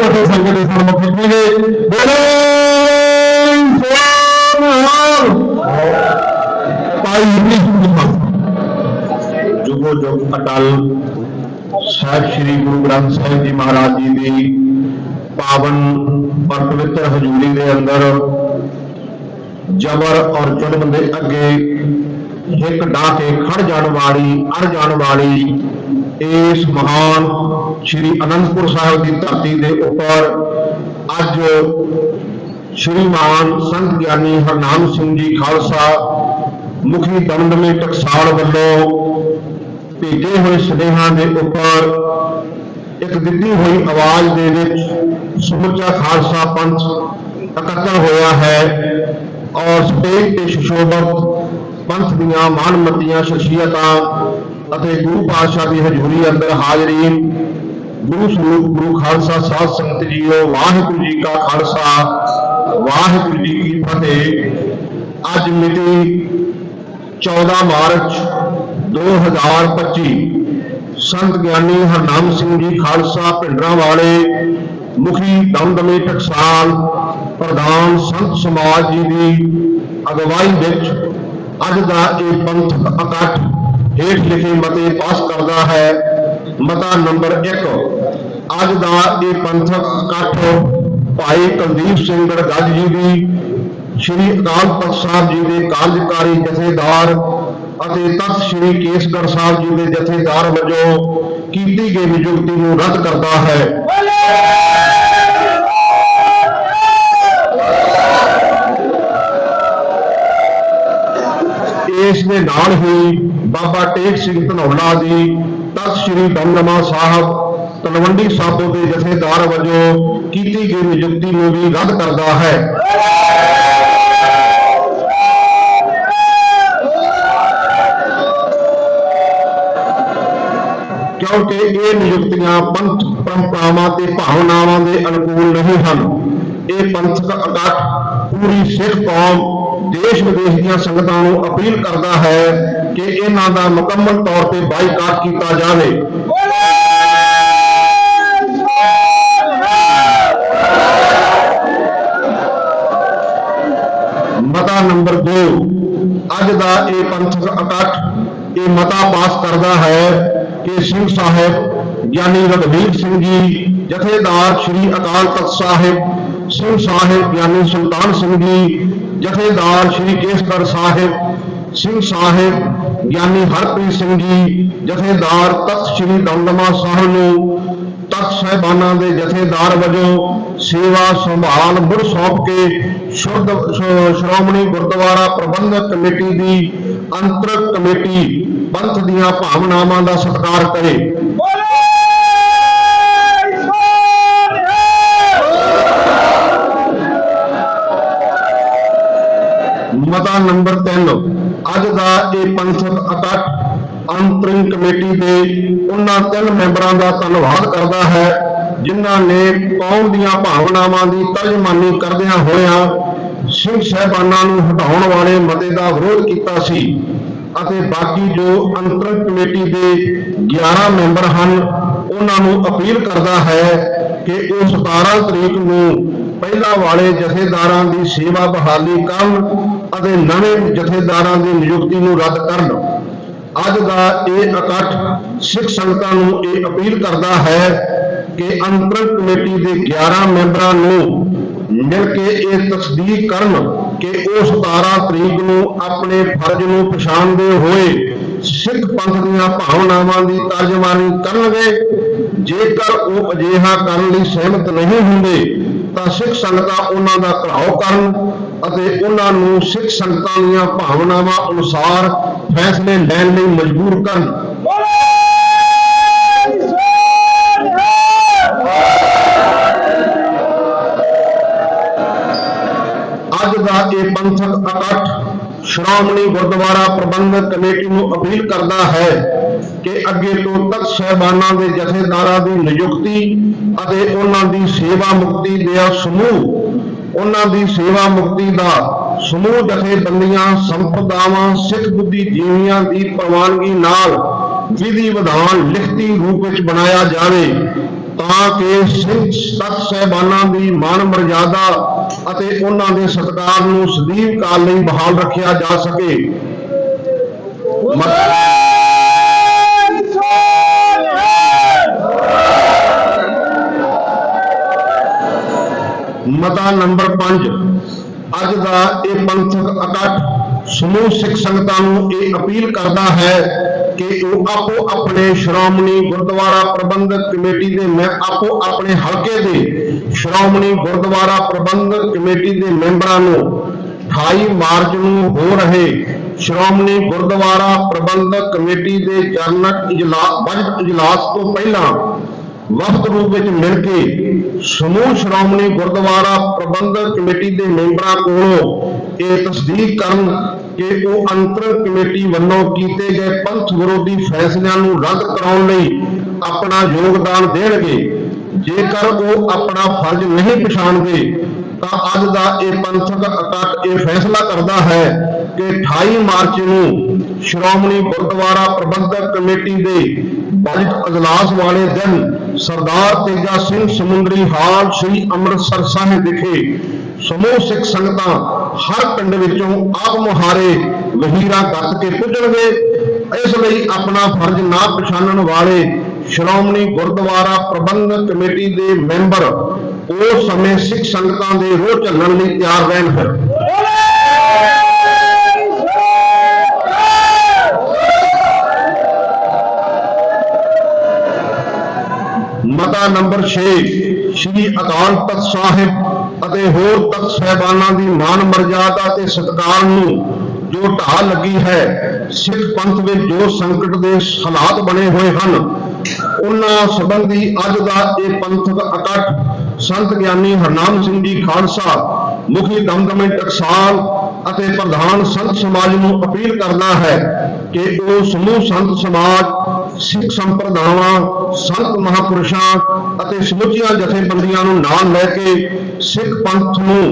ਵੱਡੇ ਸੰਗਤ ਦੇ ਸਨਮੁਖ ਹੋਣਗੇ ਬੋਲੇ ਸੋਨਹਾਲ ਜੀ ਜੁਗੋ ਜੁਗ ਅਟਲ ਸਾਹਿਬ ਸ੍ਰੀ ਗੁਰੂ ਗ੍ਰੰਥ ਸਾਹਿਬ ਜੀ ਮਹਾਰਾਜ ਜੀ ਦੀ ਪਾਵਨ ਪਰ ਪਵਿੱਤਰ ਹਜ਼ੂਰੀ ਦੇ ਅੰਦਰ ਜਬਰ ਔਰ ਜ਼ੁਲਮ ਦੇ ਅੱਗੇ ਇੱਕ ਡਾਹ ਕੇ ਖੜ ਜਾਣ ਵਾਲੀ, ਅੜ ਜਾਣ ਵਾਲੀ ਇਸ ਮਹਾਨ ਸ੍ਰੀ ਅਨੰਦਪੁਰ ਸਾਹਿਬ ਦੀ ਧਰਤੀ ਦੇ ਉੱਪਰ ਅੱਜ ਸ਼੍ਰੀਮਾਨ ਸੰਤ ਗਿਆਨੀ ਹਰਨਾਮ ਸਿੰਘ ਜੀ ਖਾਲਸਾ ਮੁਖੀ ਦਮਦਮੇ ਟਕਸਾਲ ਵੱਲੋਂ ਭੇਜੇ ਹੋਏ ਸੁਨੇਹਾਂ ਦੇ ਉੱਪਰ ਇੱਕ ਦਿੱਤੀ ਹੋਈ ਆਵਾਜ਼ ਦੇ ਵਿੱਚ ਸਮੁੱਚਾ ਖਾਲਸਾ ਪੰਥ ਇਕੱਤਰ ਹੋਇਆ ਹੈ ਔਰ ਸਟੇਜ ਤੇ ਸੁਸ਼ੋਭਤ ਪੰਥ ਦੀਆਂ ਮਾਨਮਤੀਆਂ ਸ਼ਖਸੀਅਤਾਂ ਅਤੇ ਗੁਰੂ ਪਾਤਸ਼ਾਹ ਦੀ ਹਜ਼ੂਰੀ ਅੰਦਰ ਹਾਜ਼ਰੀਨ ਗੁਰੂ ਸਰੂਪ, ਗੁਰੂ ਖਾਲਸਾ, ਸਾਧ ਸੰਗਤ ਜੀਓ ਵਾਹਿਗੁਰੂ ਜੀ ਕਾ ਖਾਲਸਾ, ਵਾਹਿਗੁਰੂ ਜੀ ਕੀ ਫਤਿਹ। ਅੱਜ ਮਿਤੀ 14 ਮਾਰਚ 2025 ਸੰਤ ਗਿਆਨੀ ਹਰਨਾਮ ਸਿੰਘ ਜੀ ਖਾਲਸਾ ਭਿੰਡਰਾਂ ਵਾਲੇ ਮੁਖੀ ਦਮਦਮੇ ਟਕਸਾਲ ਪ੍ਰਧਾਨ ਸੰਤ ਸਮਾਜ ਜੀ ਦੀ ਅਗਵਾਈ ਵਿੱਚ ਅੱਜ ਦਾ ਇਹ ਪੰਥਕ ਇਕੱਠ ਹੇਠ ਲਿਖੇ ਮਤੇ ਪਾਸ ਕਰਦਾ ਹੈ। ਮਤਾ ਨੰਬਰ 1 ਅੱਜ ਦਾ ਇਹ ਪੰਥਕ ਇਕੱਠ ਭਾਈ ਕੁਲਦੀਪ ਸਿੰਘ ਗੜਗੱਜ ਜੀ ਦੀ, ਸ਼੍ਰੀ ਅਕਾਲ ਤਖਤ ਸਾਹਿਬ ਜੀ ਦੇ ਕਾਰਜਕਾਰੀ ਜਥੇਦਾਰ ਅਤੇ ਤਖਤ ਸ਼੍ਰੀ ਕੇਸਗੜ੍ਹ ਸਾਹਿਬ ਜੀ ਦੇ ਜਥੇਦਾਰ ਵਜੋਂ ਕੀਤੀ ਗਈ ਨਿਯੁਕਤੀ ਨੂੰ ਰੱਦ ਕਰਦਾ ਹੈ। ਇਸ ਦੇ ਨਾਲ ਹੀ ਬਾਬਾ ਟੇਕ ਸਿੰਘ ਧਨੌਲਾ ਜੀ, ਤਖਤ ਸ਼੍ਰੀ ਦਮਦਮਾ ਸਾਹਿਬ ਤਲਵੰਡੀ ਸਾਬੋ ਦੇ ਜਥੇਦਾਰ ਵਜੋਂ ਕੀਤੀ ਗਈ ਨਿਯੁਕਤੀ ਨੂੰ ਵੀ ਰੱਦ ਕਰਦਾ ਹੈ। ਕਿਉਂਕਿ ਇਹ ਨਿਯੁਕਤੀਆਂ ਪੰਥ, ਪਰੰਪਰਾਵਾਂ ਤੇ ਭਾਵਨਾਵਾਂ ਦੇ ਅਨੁਕੂਲ ਨਹੀਂ ਹਨ। ਇਹ ਪੰਥਕ ਇਕੱਠ ਪੂਰੀ ਸਿੱਖ ਕੌਮ, ਦੇਸ਼ ਵਿਦੇਸ਼ ਦੀਆਂ ਸੰਗਤਾਂ ਨੂੰ ਅਪੀਲ ਕਰਦਾ ਹੈ ਕਿ ਇਹਨਾਂ ਦਾ ਮੁਕੰਮਲ ਤੌਰ ਤੇ ਬਾਈਕਾਟ ਕੀਤਾ ਜਾਵੇ। ਮਤਾ ਨੰਬਰ 2 ਅੱਜ ਦਾ ਇਹ ਪੰਥਕ ਇਕੱਠ ਇਹ ਮਤਾ ਪਾਸ ਕਰਦਾ ਹੈ ਕਿ ਸਿੰਘ ਸਾਹਿਬ ਗਿਆਨੀ ਰਘਵੀਰ ਸਿੰਘ ਜੀ, ਜਥੇਦਾਰ ਸ੍ਰੀ ਅਕਾਲ ਤਖਤ ਸਾਹਿਬ, ਸਿੰਘ ਸਾਹਿਬ ਗਿਆਨੀ ਸੁਲਤਾਨ ਸਿੰਘ ਜੀ, ਜਥੇਦਾਰ ਸ੍ਰੀ ਕੇਸਗੜ੍ਹ ਸਾਹਿਬ, ਸਿੰਘ ਸਾਹਿਬ ਗਿਆਨੀ ਹਰਪ੍ਰੀਤ ਸਿੰਘ ਜੀ, ਜਥੇਦਾਰ ਤਖਤ ਸ੍ਰੀ ਦਮਦਮਾ ਸਾਹਿਬ ਨੂੰ, ਤਖਤ ਸਾਹਿਬਾਨਾਂ ਦੇ ਜਥੇਦਾਰ ਵਜੋਂ ਸੇਵਾ ਸੰਭਾਲ ਮੁੜ ਸੌਂਪ ਕੇ ਸ਼ੁੱਧ ਸ਼੍ਰੋਮਣੀ ਗੁਰਦੁਆਰਾ ਪ੍ਰਬੰਧਕ ਕਮੇਟੀ ਦੀ ਅੰਤਰ ਕਮੇਟੀ ਪੰਥ ਦੀਆਂ ਭਾਵਨਾਵਾਂ ਦਾ ਸਤਿਕਾਰ ਕਰੇ। ਮਤਾ ਨੰਬਰ 3 ਅੱਜ ਦਾ ਇਹ ਪੰਥਕ ਇਕੱਠ ਅੰਤਰਿੰਗ ਕਮੇਟੀ ਦੇ ਉਹਨਾਂ ਤਿੰਨ ਮੈਂਬਰਾਂ ਦਾ ਧੰਨਵਾਦ ਕਰਦਾ ਹੈ। ਜਿਨ੍ਹਾਂ ਨੇ ਕੌਮ ਦੀਆਂ ਭਾਵਨਾਵਾਂ ਦੀ ਤਰਜਮਾਨੀ ਕਰਦਿਆਂ ਹੋਇਆਂ ਸਿੰਘ ਸਾਹਿਬਾਨਾਂ ਨੂੰ ਹਟਾਉਣ ਵਾਲੇ ਮਤੇ ਦਾ ਵਿਰੋਧ ਕੀਤਾ ਸੀ ਅਤੇ ਬਾਕੀ ਜੋ ਅੰਤਰ ਕਮੇਟੀ ਦੇ 11 ਮੈਂਬਰ ਹਨ, ਉਹਨਾਂ ਨੂੰ ਅਪੀਲ ਕਰਦਾ ਹੈ ਕਿ ਉਹ 17 ਤਰੀਕ ਨੂੰ ਪਹਿਲਾਂ ਵਾਲੇ ਜਥੇਦਾਰਾਂ ਦੀ ਸੇਵਾ ਬਹਾਲੀ ਕਰਨ ਅਤੇ ਨਵੇਂ ਜਥੇਦਾਰਾਂ ਦੀ ਨਿਯੁਕਤੀ ਨੂੰ ਰੱਦ ਕਰਨ। ਅੱਜ ਦਾ ਇਹ ਇਕੱਠ ਸਿੱਖ ਸੰਗਤਾਂ ਨੂੰ ਇਹ ਅਪੀਲ ਕਰਦਾ ਹੈ ਕਿ ਅੰਤਰਿਮ ਕਮੇਟੀ ਦੇ 11 ਮੈਂਬਰਾਂ ਨੂੰ ਮਿਲ ਕੇ ਇਹ ਤਸਦੀਕ ਕਰਨ ਕਿ ਉਹ 17 ਤਰੀਕ ਨੂੰ ਆਪਣੇ ਫਰਜ਼ ਨੂੰ ਪਛਾਣਦੇ ਹੋਏ ਸਿੱਖ ਪੰਥ ਦੀਆਂ ਭਾਵਨਾਵਾਂ ਦੀ ਤਰਜਮਾਨੀ ਕਰਨਗੇ। ਜੇਕਰ ਉਹ ਅਜਿਹਾ ਕਰਨ ਲਈ ਸਹਿਮਤ ਨਹੀਂ ਹੁੰਦੇ, ਤਾਂ ਸਿੱਖ ਸੰਗਤਾਂ ਉਹਨਾਂ ਦਾ ਘਰਾਓ ਕਰਨ ਅਤੇ ਉਹਨਾਂ ਨੂੰ ਸਿੱਖ ਸੰਗਤਾਂ ਦੀਆਂ ਭਾਵਨਾਵਾਂ ਅਨੁਸਾਰ ਫੈਸਲੇ ਲੈਣ ਲਈ ਮਜਬੂਰ ਕਰਨ। ਦਾ ਇਹ ਪੰਥਕ ਇਕੱਠ ਸ਼੍ਰੋਮਣੀ ਗੁਰਦੁਆਰਾ ਪ੍ਰਬੰਧਕ ਕਮੇਟੀ ਨੂੰ ਅਪੀਲ ਕਰਦਾ ਹੈ ਕਿ ਅੱਗੇ ਤੋਂ ਤਖਤ ਸਹਿਬਾਨਾਂ ਦੇ ਜਥੇਦਾਰਾਂ ਦੀ ਨਿਯੁਕਤੀ ਅਤੇ ਉਹਨਾਂ ਦੀ ਸੇਵਾ ਮੁਕਤੀ ਦੇ ਸਮੂਹ, ਉਹਨਾਂ ਦੀ ਸੇਵਾ ਮੁਕਤੀ ਦਾ ਸਮੂਹ ਜਥੇਬੰਦੀਆਂ, ਸੰਪਦਾਵਾਂ, ਸਿੱਖ ਬੁੱਧੀ ਜੀਵੀਆਂ ਦੀ ਪ੍ਰਵਾਨਗੀ ਨਾਲ ਵਿਧੀ ਵਿਧਾਨ ਲਿਖਤੀ ਰੂਪ ਵਿੱਚ ਬਣਾਇਆ ਜਾਵੇ। ਤਾਂ ਕਿ ਸਿੰਘ ਤਖਤ ਸਹਿਬਾਨਾਂ ਦੀ ਮਾਨ ਮਰਜ਼ਾਦਾ ਅਤੇ ਉਹਨਾਂ ਦੇ ਸਤਿਕਾਰ ਨੂੰ ਸਦੀਵ ਕਾਲ ਲਈ ਬਹਾਲ ਰੱਖਿਆ ਜਾ ਸਕੇ। ਮਤਾ ਨੰਬਰ 5 ਅੱਜ ਦਾ ਇਹ ਪੰਥਕ ਇਕੱਠ ਸਮੂਹ ਸਿੱਖ ਸੰਗਤਾਂ ਨੂੰ ਇਹ ਅਪੀਲ ਕਰਦਾ ਹੈ ਕਿ ਉਹ ਆਪੋ ਆਪਣੇ ਸ਼੍ਰੋਮਣੀ ਗੁਰਦੁਆਰਾ ਪ੍ਰਬੰਧਕ ਕਮੇਟੀ ਦੇ, ਮੈਂ ਆਪੋ ਆਪਣੇ ਹਲਕੇ ਦੇ ਸ਼੍ਰੋਮਣੀ ਗੁਰਦੁਆਰਾ ਪ੍ਰਬੰਧਕ ਕਮੇਟੀ ਦੇ ਮੈਂਬਰਾਂ ਨੂੰ 28 ਮਾਰਚ ਨੂੰ ਹੋ ਰਹੇ ਸ਼੍ਰੋਮਣੀ ਗੁਰਦੁਆਰਾ ਪ੍ਰਬੰਧਕ ਕਮੇਟੀ ਦੇ ਜਨਰਲ ਇਜਲਾਸ ਬਜਟ ਇਜਲਾਸ ਤੋਂ ਪਹਿਲਾਂ ਵਫ਼ਦ ਰੂਪ ਵਿੱਚ ਮਿਲ ਕੇ ਸਮੂਹ ਸ਼੍ਰੋਮਣੀ ਗੁਰਦੁਆਰਾ ਪ੍ਰਬੰਧਕ ਕਮੇਟੀ ਦੇ ਮੈਂਬਰਾਂ ਕੋਲੋਂ ਇਹ ਤਸਦੀਕ ਕਰਨ ਕਿ ਉਹ ਅੰਤਰ ਕਮੇਟੀ ਵੱਲੋਂ ਕੀਤੇ ਗਏ ਪੰਥ ਵਿਰੋਧੀ ਫੈਸਲਿਆਂ ਨੂੰ ਰੱਦ ਕਰਾਉਣ ਲਈ ਆਪਣਾ ਯੋਗਦਾਨ ਦੇਣਗੇ। ਜੇਕਰ ਉਹ ਆਪਣਾ ਫਰਜ਼ ਨਹੀਂ ਪਛਾਣਦੇ, ਤਾਂ ਅੱਜ ਦਾ ਇਹ ਪੰਥਕ ਇਕੱਠ ਇਹ ਫੈਸਲਾ ਕਰਦਾ ਹੈ ਕਿ 28 ਮਾਰਚ ਨੂੰ ਸ਼੍ਰੋਮਣੀ ਗੁਰਦੁਆਰਾ ਪ੍ਰਬੰਧਕ ਕਮੇਟੀ ਦੇ ਬਜਟ ਅਜਲਾਸ ਵਾਲੇ ਦਿਨ ਸਰਦਾਰ ਤੇਜਾ ਸਿੰਘ ਸਮੁੰਦਰੀ ਹਾਲ ਸ੍ਰੀ ਅੰਮ੍ਰਿਤਸਰ ਸਾਹਿਬ ਵਿਖੇ ਸਮੂਹ ਸਿੱਖ ਸੰਗਤਾਂ ਹਰ ਪਿੰਡ ਵਿੱਚੋਂ ਆਪ ਮੁਹਾਰੇ ਵਹੀਰਾ ਗੱਤ ਕੇ ਪੁੱਜਣਗੇ। ਇਸ ਲਈ ਆਪਣਾ ਫਰਜ਼ ਨਾ ਪਛਾਣਨ ਵਾਲੇ ਸ਼੍ਰੋਮਣੀ ਗੁਰਦੁਆਰਾ ਪ੍ਰਬੰਧਕ ਕਮੇਟੀ ਦੇ ਮੈਂਬਰ ਉਸ ਸਮੇਂ ਸਿੱਖ ਸੰਗਤਾਂ ਦੇ ਰੋਹ ਝੱਲਣ ਲਈ ਤਿਆਰ ਰਹਿਣ ਫਿਰ। ਮਤਾ ਨੰਬਰ 6 ਸ੍ਰੀ ਅਕਾਲ ਤਖਤ ਸਾਹਿਬ ਅਤੇ ਹੋਰ ਤਖਤ ਸਹਿਬਾਨਾਂ ਦੀ ਮਾਨ ਮਰਜ਼ਾਦਾ ਤੇ ਸਤਿਕਾਰ ਨੂੰ ਜੋ ਢਾਹ ਲੱਗੀ ਹੈ, ਸਿੱਖ ਪੰਥ ਵਿੱਚ ਜੋ ਸੰਕਟ ਦੇ ਹਾਲਾਤ ਬਣੇ ਹੋਏ ਹਨ, ਉਹਨਾਂ ਸੰਬੰਧੀ ਅੱਜ ਦਾ ਇਹ ਪੰਥਕ ਇਕੱਠ ਸੰਤ ਗਿਆਨੀ ਹਰਨਾਮ ਸਿੰਘ ਜੀ ਖਾਲਸਾ, ਮੁਖੀ ਦਮਦਮੇ ਟਕਸਾਲ ਅਤੇ ਪ੍ਰਧਾਨ ਸੰਤ ਸਮਾਜ ਨੂੰ ਅਪੀਲ ਕਰਦਾ ਹੈ ਕਿ ਉਹ ਸਮੂਹ ਸੰਤ ਸਮਾਜ ਸਿੱਖ ਸੰਪਰਦਾਵਾਂ, ਸੰਤ ਮਹਾਪੁਰਸ਼ਾਂ ਅਤੇ ਸਮੁੱਚੀਆਂ ਜਥੇਬੰਦੀਆਂ ਨੂੰ ਨਾਲ ਲੈ ਕੇ ਸਿੱਖ ਪੰਥ ਨੂੰ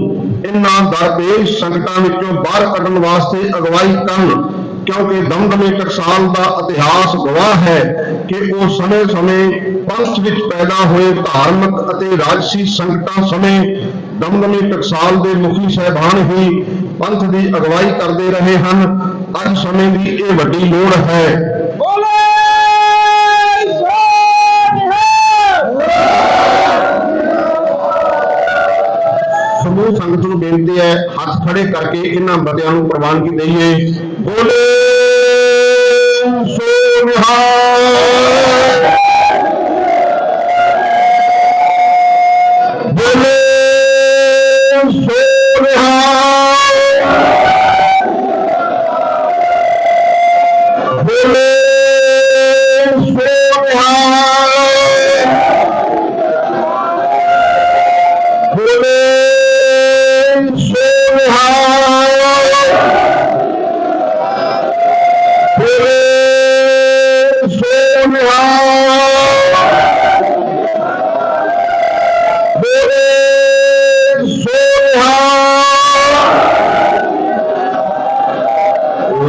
ਇਨ੍ਹਾਂ ਦਰਪੇਸ਼ ਸੰਕਟਾਂ ਵਿੱਚੋਂ ਬਾਹਰ ਕੱਢਣ ਵਾਸਤੇ ਅਗਵਾਈ ਕਰਨ, ਕਿਉਂਕਿ ਦਮਦਮੇ ਟਕਸਾਲ ਦਾ ਇਤਿਹਾਸ ਗਵਾਹ ਹੈ ਕਿ ਉਹ ਸਮੇਂ-ਸਮੇਂ ਪੰਥ ਵਿੱਚ ਪੈਦਾ ਹੋਏ ਧਾਰਮਿਕ ਅਤੇ ਰਾਜਸੀ ਸੰਕਟਾਂ ਸਮੇਂ ਦਮਦਮੇ ਟਕਸਾਲ ਦੇ ਮੁਖੀ ਸਹਿਬਾਨ ਹੀ ਪੰਥ ਦੀ ਅਗਵਾਈ ਕਰਦੇ ਰਹੇ ਹਨ। ਅੱਜ ਸਮੇਂ ਦੀ ਇਹ ਵੱਡੀ ਲੋੜ ਹੈ। ਸਮੂਹ ਸੰਗਤ ਨੂੰ ਬੇਨਤੀ ਹੈ, ਹੱਥ ਖੜੇ ਕਰਕੇ ਇਹਨਾਂ ਬੰਦਿਆਂ ਨੂੰ ਪ੍ਰਵਾਨਗੀ ਦਈਏ। ਬੋਲੇ, ਸੋ ਵਿਹਾਰ ਬੋਲੇ, ਸੋ ਵਿਹਾਰ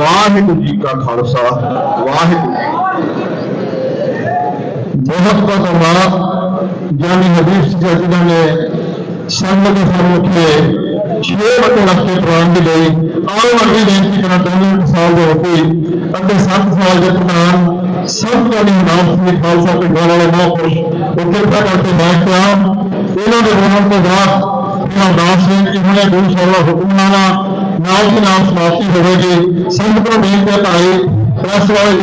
ਵਾਹਿਗੁਰੂ ਜੀ ਕਾ ਖਾਲਸਾ ਵਾਹਿਗੁਰੂ ਬਹੁਤ ਬਹੁਤ ਧੰਨਵਾਦ ਜਾਨੀ ਹਬੀਬ ਸਿੰਘ ਜੀ ਨੇ ਸੰਗਤ ਦੇ ਸਾਹਮਣੇ ਛੇ ਵਜੇ ਰਸਤੇ ਪ੍ਰਵਾਨ ਦੇ ਲਈ ਆਓ ਅੱਗੇ ਬੇਨਤੀ ਕਰਾਂ ਦੋਨੋਂ ਸਾਲ ਦੇ ਹੋਤੀ ਅਤੇ 7 ਸਾਲ ਦੇ ਪ੍ਰਧਾਨ ਸਭ ਤੋਂ ਨਹੀਂ ਨਾਮ ਸਿੰਘ ਖਾਲਸਾ ਤੇ ਗਾਣ ਵਾਲੇ ਮਹਾਂਪੁਰਸ਼ ਉਹ ਕਿਰਪਾ ਕਰਕੇ ਬੈਠ ਕੇ ਆਓ ਇਹਨਾਂ ਦੇ ਬੋਲਣ ਤੋਂ ਬਾਅਦ ਇਹਨਾਂ ਦਾਸ ਨਾਲ ਦੀ ਨਾਲ ਸਮਾਪਤੀ ਹੋਵੇਗੀ। ਸੰਗਤ ਨੂੰ ਬੇਨਤੀ ਹੈ ਭਾਈ ਪ੍ਰੈਸ ਵਾਲੇ